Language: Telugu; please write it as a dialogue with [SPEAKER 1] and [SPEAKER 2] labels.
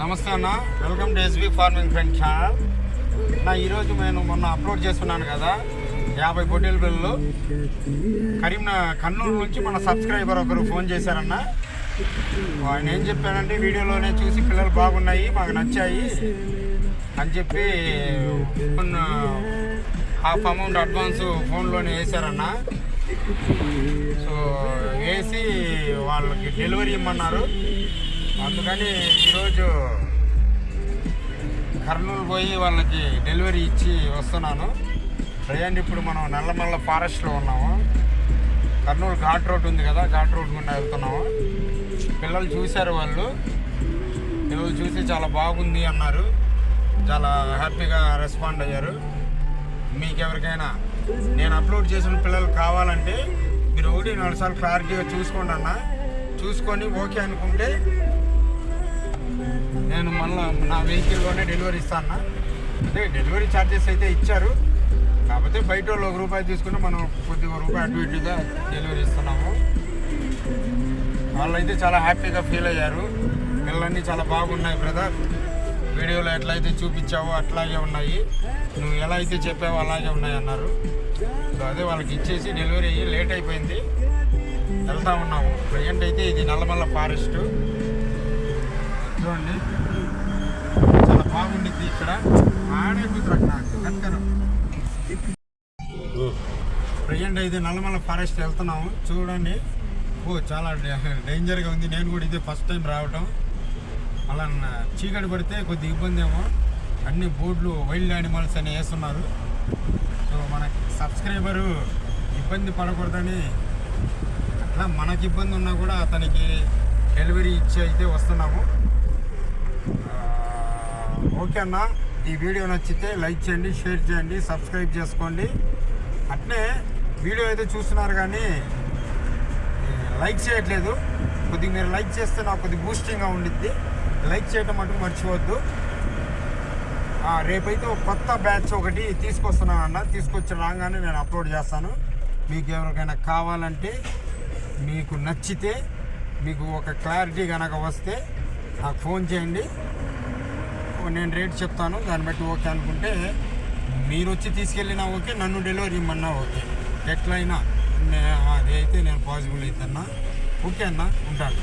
[SPEAKER 1] నమస్తే అన్న. Welcome to SB farming friend channel నా ఈరోజు నేను మొన్న అప్లోడ్ చేస్తున్నాను కదా యాభై పొట్టేల బిల్లు. కరీంనగర్ కర్నూలు నుంచి మన సబ్స్క్రైబర్ ఒకరు ఫోన్ చేశారన్న. ఆయన ఏం చెప్పానంటే వీడియోలోనే చూసి పిల్లలు బాగున్నాయి మాకు నచ్చాయి. అని చెప్పి హాఫ్ అమౌంట్ అడ్వాన్స్ ఫోన్లోనే వేశారన్న. సో వేసి వాళ్ళకి డెలివరీ ఇమ్మన్నారు. అందుకని ఈరోజు కర్నూలు పోయి వాళ్ళకి డెలివరీ ఇచ్చి వస్తున్నాను. ప్రజెంట్ ఇప్పుడు మనం నల్లమల్ల ఫారెస్ట్లో ఉన్నాము. కర్నూలు ఘాట్ రోడ్ ఉంది కదా ఘాట్ రోడ్ గుండా వెళ్తున్నాము. పిల్లలు చూశారు వాళ్ళు. పిల్లలు చూసి చాలా బాగుంది అన్నారు. చాలా హ్యాపీగా రెస్పాండ్ అయ్యారు. మీకు ఎవరికైనా నేను అప్లోడ్ చేసిన పిల్లలు కావాలంటే మీరు ఒకటి నాలుగు సార్లు క్లారిటీగా చూసుకోండి అన్న. చూసుకొని ఓకే అనుకుంటే నేను మళ్ళీ నా వెహికల్లోనే డెలివరీ ఇస్తాను అంటే డెలివరీ ఛార్జెస్ అయితే ఇచ్చారు. కాకపోతే బయట వాళ్ళు ఒక రూపాయి తీసుకుంటే మనం కొద్దిగా ఒక రూపాయి అటు ఇటుగా డెలివరీ ఇస్తున్నాము. వాళ్ళైతే చాలా హ్యాపీగా ఫీల్ అయ్యారు. పిల్లలన్నీ చాలా బాగున్నాయి బ్రదర్. వీడియోలో ఎట్లయితే చూపించావో అట్లాగే ఉన్నాయి. నువ్వు ఎలా అయితే చెప్పావో అలాగే ఉన్నాయి అన్నారు సో అదే వాళ్ళకి ఇచ్చేసి డెలివరీ అయ్యి లేట్ అయిపోయింది. వెళ్తా ఉన్నాము. ప్రజెంట్ అయితే ఇది నల్లమల్ల ఫారెస్ట్. చూడండి చాలా బాగుండిద్ది ఇక్కడ. ఆడే కుదరకు నాకు. కనుకను ప్రజెంట్ అయితే నల్లమల్ల ఫారెస్ట్ వెళ్తున్నాము. చూడండి. ఓ చాలా డేంజర్గా ఉంది. నేను కూడా ఇదే ఫస్ట్ టైం రావటం. అలా చీకటి పడితే కొద్ది ఇబ్బంది ఏమో అన్ని బోర్డులు వైల్డ్ యానిమల్స్ అని వేస్తున్నారు. సో మన సబ్స్క్రైబరు ఇబ్బంది పడకూడదని అట్లా మనకి ఇబ్బంది ఉన్నా కూడా అతనికి డెలివరీ ఇచ్చి అయితే వస్తున్నాము. ఓకే అన్న ఈ వీడియో నచ్చితే లైక్ చేయండి షేర్ చేయండి సబ్స్క్రైబ్ చేసుకోండి. అట్నే వీడియో అయితే చూస్తున్నారు కానీ లైక్ చేయట్లేదు. కొద్దిగా మీరు లైక్ చేస్తే నాకు కొద్దిగా బూస్టింగ్గా ఉండిద్ది. లైక్ చేయటం మటుకు మర్చిపోవద్దు. రేపైతే ఒక కొత్త బ్యాచ్ ఒకటి తీసుకొస్తున్నాను అన్న తీసుకొచ్చి రాగానే నేను అప్లోడ్ చేస్తాను. మీకు ఎవరికైనా కావాలంటే మీకు నచ్చితే మీకు ఒక క్లారిటీ కనుక వస్తే నాకు ఫోన్ చేయండి. నేను రేట్ చెప్తాను దాన్ని బట్టి ఓకే అనుకుంటే మీరు వచ్చి తీసుకెళ్ళినా ఓకే నన్ను డెలివరీ ఇమ్మన్నా ఓకే. ఎట్లయినా నే- అది అయితే నేను పాసిబుల్ అవుతున్నా ఓకే అన్న ఉంటాను.